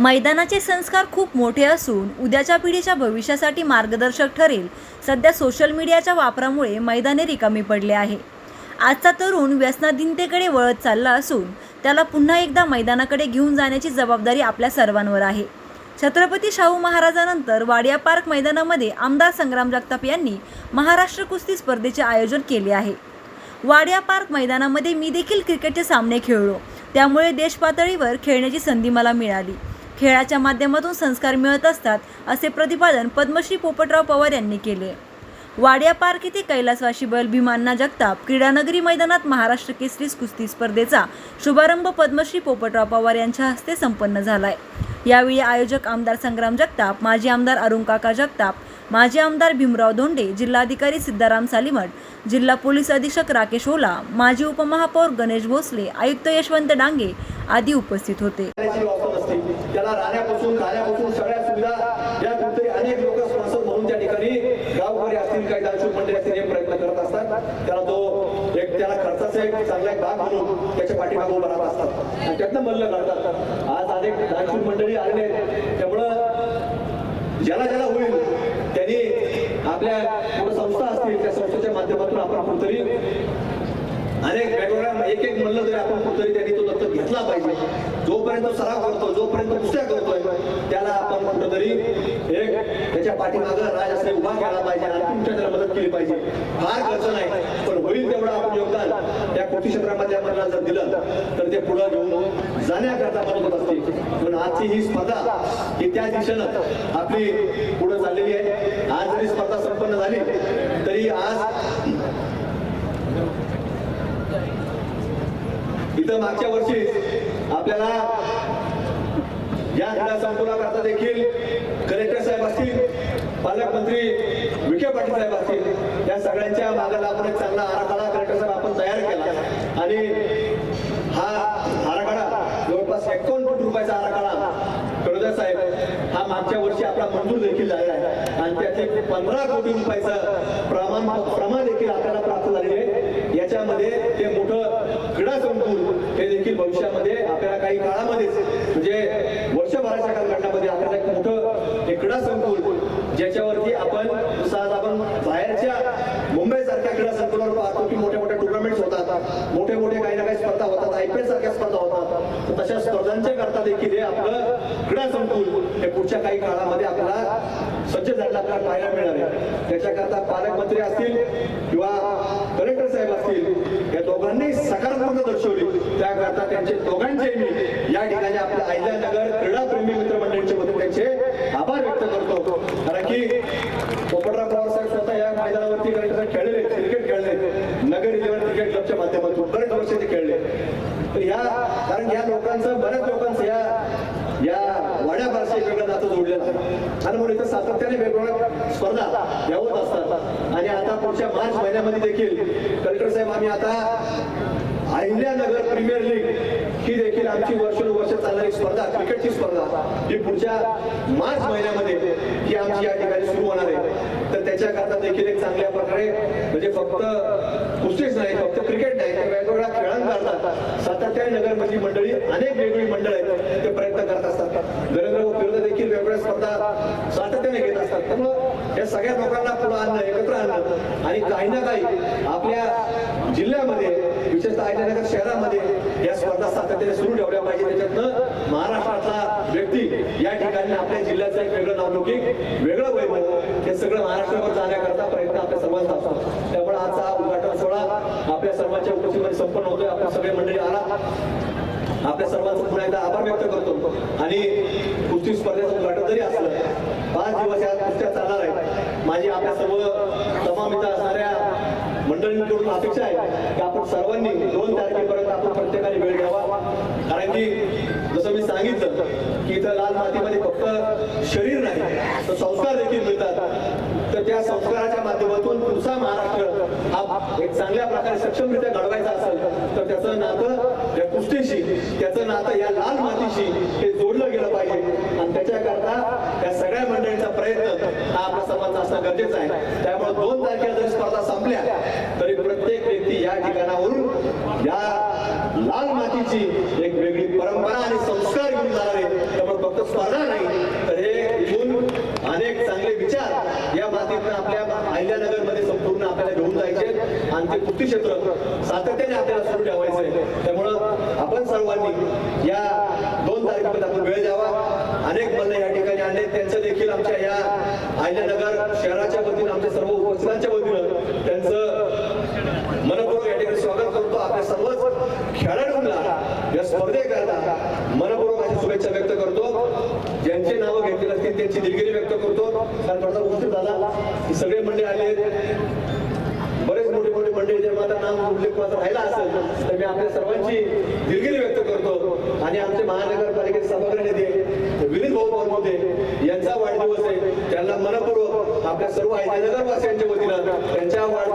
मैदानाचे संस्कार खूप मोठे असून उद्याच्या पिढीच्या भविष्यासाठी मार्गदर्शक ठरेल. सध्या सोशल मीडियाच्या वापरामुळे मैदाने रिकामी पडले आहे. आजचा तरुण व्यसनाधीनतेकडे वळत चालला असून त्याला पुन्हा एकदा मैदानाकडे घेऊन जाण्याची जबाबदारी आपल्या सर्वांवर आहे. छत्रपती शाहू महाराजानंतर वाडिया पार्क मैदानामध्ये आमदार संग्राम जगताप यांनी महाराष्ट्र कुस्ती स्पर्धेचे आयोजन केले आहे. वाडिया पार्क मैदानामध्ये मी देखील क्रिकेटचे सामने खेळलो. त्यामुळे देशपातळीवर खेळण्याची संधी मला मिळाली. खेळाच्या माध्यमातून संस्कार मिळत असतात असे प्रतिपादन पद्मश्री पोपटराव पवार यांनी केले. वाडिया पार्क येथे कैलासवाशी बैल भीमांना जगताप क्रीडानगरी मैदानात महाराष्ट्र केसरी कुस्ती स्पर्धेचा शुभारंभ पद्मश्री पोपटराव पवार यांच्या हस्ते संपन्न झालाय. यावेळी आयोजक आमदार संग्राम जगताप माजी आमदार अरुण काका जगताप माजी आमदार भीमराव धोंडे जिल्हाधिकारी सिद्धाराम सालिमठ जिल्हा पोलीस अधीक्षक राकेश ओला माजी उपमहापौर गणेश भोसले आयुक्त यशवंत डांगे आदी उपस्थित होते. राहण्याची त्याला राहण्यापासून खाण्यापासून सगळ्या सुविधा या कुठेतरी अनेक लोक स्पॉन्सर म्हणून त्या ठिकाणी गावकरी असतील काही दानशूर मंडळी असतील हे प्रयत्न करत असतात. त्याला तो एक त्याला खर्चाचा एक चांगला एक भाग म्हणून त्याच्या पाठीमागे उभा राहत असतात. आणि त्यातनं मल्ल काढतात आज अनेक दानशूर मंडळी आलेले आहेत. त्यामुळं ज्याला ज्याला होईल त्यांनी आपल्या संस्था असतील त्या संस्थेच्या माध्यमातून आपण कुठेतरी अनेक वेगवेगळ्या एक एक म्हणलं तरी आपण कुठेतरी त्यांनी तो दत्तक घेतला पाहिजे जोपर्यंत सराव करतो जोपर्यंत कुस्त्या करतोय त्याला आपण कुठेतरी एक त्याच्या पाठीमागं राज असे उभा केला पाहिजे आणि तुमच्या त्याला मदत केली पाहिजे. फार खर्च नाही पण होईल तेवढं आपण योगदान त्या कृषी क्षेत्रामध्ये आपण जर दिलं तर ते पुढे घेऊन जाण्याकरता मदत होत असते. पण आजची ही स्पर्धा ही त्या दिशेनं आपली पुढे चाललेली आहे. आज जरी स्पर्धा संपन्न झाली तरी आज इथं मागच्या वर्षी आपल्याला या क्रीडा संकुलाकरता देखील कलेक्टर साहेब असतील पालकमंत्री विखे पाटील साहेब असतील या सगळ्यांच्या मागाला आपण एक चांगला आराखडा कलेक्टर साहेब आपण तयार केला. आणि हा आराखडा जवळपास एकोण कोटी रुपयाचा आराखडा कडोदर साहेब हा मागच्या वर्षी आपला मंजूर देखील झालेला आहे. आणि त्याचे पंधरा कोटी रुपयाचं प्रमाण प्रमाण देखील आपल्याला प्राप्त झालेले आहे. याच्यामध्ये ते मोठं देखील भविष्यामध्ये आपल्याला काही काळामध्येच म्हणजे वर्षभराच्या कालखंडामध्ये आपल्याला एक मोठं हे क्रीडा संकुल ज्याच्यावरती आपण सहज आपण बाहेरच्या मुंबई सारख्या क्रीडा संकुलावर पाहतो की मोठ्या मोठ्या टुर्नामेंट्स होतात मोठे मोठे काही ना काही स्पर्धा होतात आय पी एल सारख्या स्पर्धा होतात. तर तशा स्पर्धांच्या करता देखील हे आपलं क्रीडा संकुल हे पुढच्या काही काळामध्ये आपल्याला सज्ज झालेलं आपल्याला पाहायला मिळणार आहे. त्याच्याकरता पालकमंत्री असतील किंवा कलेक्टर साहेब असतील या दोघांनी सकारात्मक दर्शवली. त्याकरता त्यांचे दोघांचे मी या ठिकाणी आपल्या अहिल्यानगर क्रीडा प्रेमी मित्रमंडळींच्या वतीने त्यांचे आभार व्यक्त करतो. कारण की पोपटराव पवार स्वतः या मैदानावरती खेळले क्रिकेट खेळले. नगर इलेव्हन क्रिकेट क्लबच्या माध्यमातून बरेच वर्ष ते खेळले. तर या कारण या लोकांचं बऱ्याच लोकांचं या वाड्या बारशी एक जातं नातं जोडलेलं आहे आणि म्हणून इथं सातत्याने वेगवेगळ्या स्पर्धा यावत असतात. आणि आता पुढच्या मार्च महिन्यामध्ये देखील कलेक्टर साहेब आम्ही आता अहिल्यानगर प्रीमियर लीग ही देखील आमची वर्षानुवर्ष चालणारी स्पर्धा क्रिकेटची स्पर्धा ही पुढच्या मार्च महिन्यामध्ये ही आमची या ठिकाणी सुरू होणार आहे. तर त्याच्याकरता देखील एक चांगल्या प्रकारे म्हणजे फक्त कुस्तीच नाही फक्त क्रिकेट नाही तर वेगवेगळ्या खेळांकरता सातत्याने नगर मंडळी अनेक वेगवेगळी मंडळ आहेत ते प्रयत्न करत असतात. नरेंद्र व देखील वेगवेगळ्या स्पर्धा सातत्याने घेत असतात. त्यामुळं या सगळ्या लोकांना पुढे आणणं एकत्र आणणं आणि काही ना काही आपल्या जिल्ह्यामध्ये विशेषतः अहिल्यानगर शहरामध्ये या स्पर्धा सातत्याने सुरू ठेवल्या पाहिजे. त्याच्यातनं महाराष्ट्रातला व्यक्ती या ठिकाणी आपल्या जिल्ह्याचं एक वेगळं नावलौकिक वेगळं वैभव हे सगळं महाराष्ट्रावर जाण्याकरता प्रयत्न आपल्या सर्वांचा असतो त्यामुळे आजचा उद्घाटन आपल्या सर्वांच्या उपस्थितीमध्ये संपन्न होतोय. आपण सगळे मंडळी आला. आपल्या सर्वांचा पुन्हा एकदा आभार व्यक्त करतो. आणि कुस्ती स्पर्धेचं उद्घाटन जरी असलं पाच दिवस या कुस्त्या चालणार आहेत. माझी आपल्या सर्व तमाम इथं असणाऱ्या मंडळींकडून अपेक्षा आहे की आपण सर्वांनी दोन तारखेपर्यंत आपण प्रत्येकाने वेळ घ्यावा. कारण की जसं मी सांगितलं की इथं लाल मातीमध्ये फक्त शरीर नाही तर संस्कार देखील मिळतात. त्या संस्काराच्या माध्यमातून पुढचा महाराष्ट्र हा एक चांगल्या प्रकारे सक्षमरित्या घडवायचा असेल तर त्याचं नातं या कुस्तीशी त्याचं नातं या लाल मातीशी हे जोडलं गेलं पाहिजे. आणि त्याच्याकरता या सगळ्या मंडळींचा प्रयत्न हा आपल्या सर्वांचा असणं गरजेचं आहे. त्यामुळे दोन तारखेला जरी स्पर्धा संपल्या तरी प्रत्येक व्यक्ती या ठिकाणावरून या लाल मातीची एक वेगळी परंपरा आणि संस्कार घेऊन जाणार आहे. त्यामुळे फक्त स्पर्धा नाही तर हे इथून अनेक चांगले विचार या मातीतनं आपल्या अहिल्यानगरमध्ये संपूर्ण आपल्याला घेऊन आमचे आणि ते क्षेत्र सातत्याने आपल्याला सुरू ठेवायचं आहे त्यामुळं आपण सर्वांनी या दोन तारखेमध्ये आपण वेळ द्यावा. अनेक मल्ल या ठिकाणी आले. त्यांचं देखील आमच्या या आयल्यानगर शहराच्या वतीनं आमच्या सर्व उपस्थितांच्या वतीनं त्यांचं मनपूर्वक या ठिकाणी स्वागत करतो. आपल्या सर्वच खेळाडूंना या स्पर्धेकरता मनपूर्वक अशा शुभेच्छा व्यक्त करतो. ज्यांची नावं घेतली असतील त्यांची दिलगिरी व्यक्त करतो. कारण थोडासा उपस्थित झाला. सगळे मंडळी आले मोठे मोठे माझा उल्लेख राहिला असेल तर मी आपल्या सर्वांची दिलगिरी व्यक्त करतो. आणि आमचे महानगरपालिकेचे सभागृह नेते विनीत भाऊ बोरमोदे यांचा वाढदिवस आहे. त्यांना मनपूर्वक आपल्या सर्व नगरवासियांच्या वासियांच्या वतीनं त्यांच्या वाढ